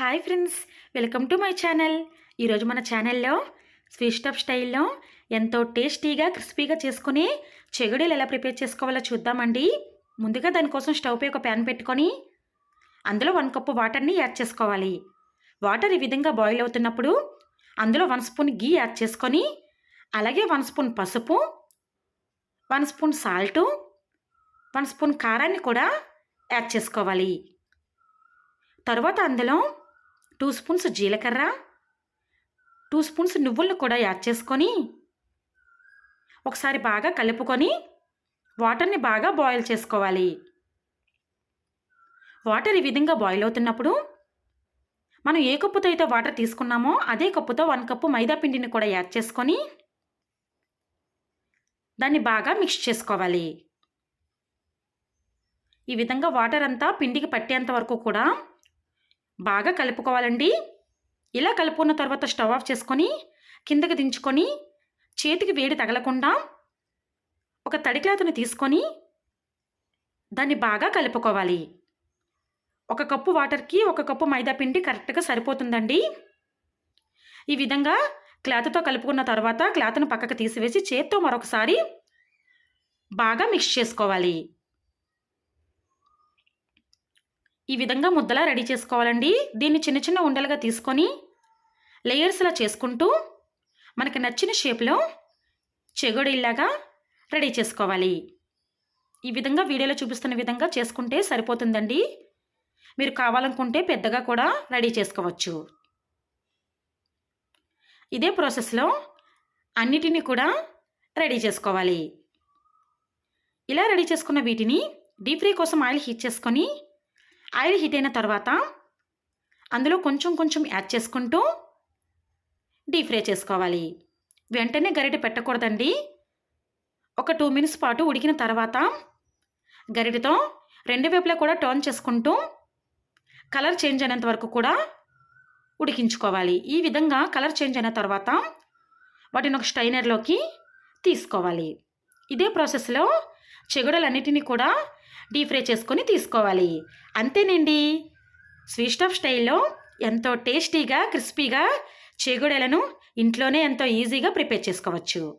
Hi friends welcome to my channel. ఈరోజు మన ఛానల్లో స్వీట్ స్టఫ్ స్టైల్లో ఎంతో టేస్టీగా క్రిస్పీగా చేసుకుని చెగుడీలు ఎలా ప్రిపేర్ చేసుకోవాలో చూద్దామండి. ముందుగా దానికోసం స్టవ్పై ఒక ప్యాన్ పెట్టుకొని అందులో వన్ కప్పు వాటర్ని యాడ్ చేసుకోవాలి. వాటర్ ఈ విధంగా బాయిల్ అవుతున్నప్పుడు అందులో వన్ స్పూన్ గీ యాడ్ చేసుకొని అలాగే వన్ స్పూన్ పసుపు one spoon salt one spoon కారాన్ని కూడా యాడ్ చేసుకోవాలి. తర్వాత అందులో టూ స్పూన్స్ జీలకర్ర టూ స్పూన్స్ నువ్వులను కూడా యాడ్ చేసుకొని ఒకసారి బాగా కలుపుకొని వాటర్ని బాగా బాయిల్ చేసుకోవాలి. వాటర్ ఈ విధంగా బాయిల్ అవుతున్నప్పుడు మనం ఏ కప్పుతో అయితే వాటర్ తీసుకున్నామో అదే కప్పుతో వన్ కప్పు మైదా పిండిని కూడా యాడ్ చేసుకొని దాన్ని బాగా మిక్స్ చేసుకోవాలి. ఈ విధంగా వాటర్ అంతా పిండికి పట్టేంత వరకు కూడా బాగా కలుపుకోవాలండి. ఇలా కలుపుకున్న తర్వాత స్టవ్ ఆఫ్ చేసుకొని కిందకి దించుకొని చేతికి వేడి తగలకుండా ఒక తడి క్లాత్ని తీసుకొని దాన్ని బాగా కలుపుకోవాలి. ఒక కప్పు వాటర్కి ఒక కప్పు మైదా పిండి కరెక్ట్గా సరిపోతుందండి. ఈ విధంగా క్లాత్తో కలుపుకున్న తర్వాత క్లాత్ను పక్కకు తీసివేసి చేత్తో మరొకసారి బాగా మిక్స్ చేసుకోవాలి. ఈ విధంగా ముద్దలా రెడీ చేసుకోవాలండి. దీన్ని చిన్న చిన్న ఉండలుగా తీసుకొని లేయర్స్లా చేసుకుంటూ మనకి నచ్చిన షేప్లో చెగొడిల్లాగా రెడీ చేసుకోవాలి. ఈ విధంగా వీడియోలో చూపిస్తున్న విధంగా చేసుకుంటే సరిపోతుందండి. మీరు కావాలనుకుంటే పెద్దగా కూడా రెడీ చేసుకోవచ్చు. ఇదే ప్రాసెస్లో అన్నిటినీ కూడా రెడీ చేసుకోవాలి. ఇలా రెడీ చేసుకున్న వీటిని డీప్ ఫ్రై కోసం ఆయిల్ హీట్ చేసుకొని ఆయిల్ హీట్ అయిన తర్వాత అందులో కొంచెం కొంచెం యాడ్ చేసుకుంటూ డీప్ ఫ్రై చేసుకోవాలి. వెంటనే గరిటె పెట్టకూడదండి. ఒక టూ మినిట్స్ పాటు ఉడికిన తర్వాత గరిటెతో రెండు వైపులా కూడా టర్న్ చేసుకుంటూ కలర్ చేంజ్ అయినంత వరకు కూడా ఉడికించుకోవాలి. ఈ విధంగా కలర్ చేంజ్ అయిన తర్వాత వాటిని ఒక స్టైనర్లోకి తీసుకోవాలి. ఇదే ప్రాసెస్లో చెగుడలన్నిటినీ కూడా డీప్ ఫ్రై చేసుకొని తీసుకోవాలి. అంతేనండి. స్వీట్ స్టఫ్ స్టైల్లో ఎంతో టేస్టీగా క్రిస్పీగా చేగుడలను ఇంట్లోనే ఎంతో ఈజీగా ప్రిపేర్ చేసుకోవచ్చు.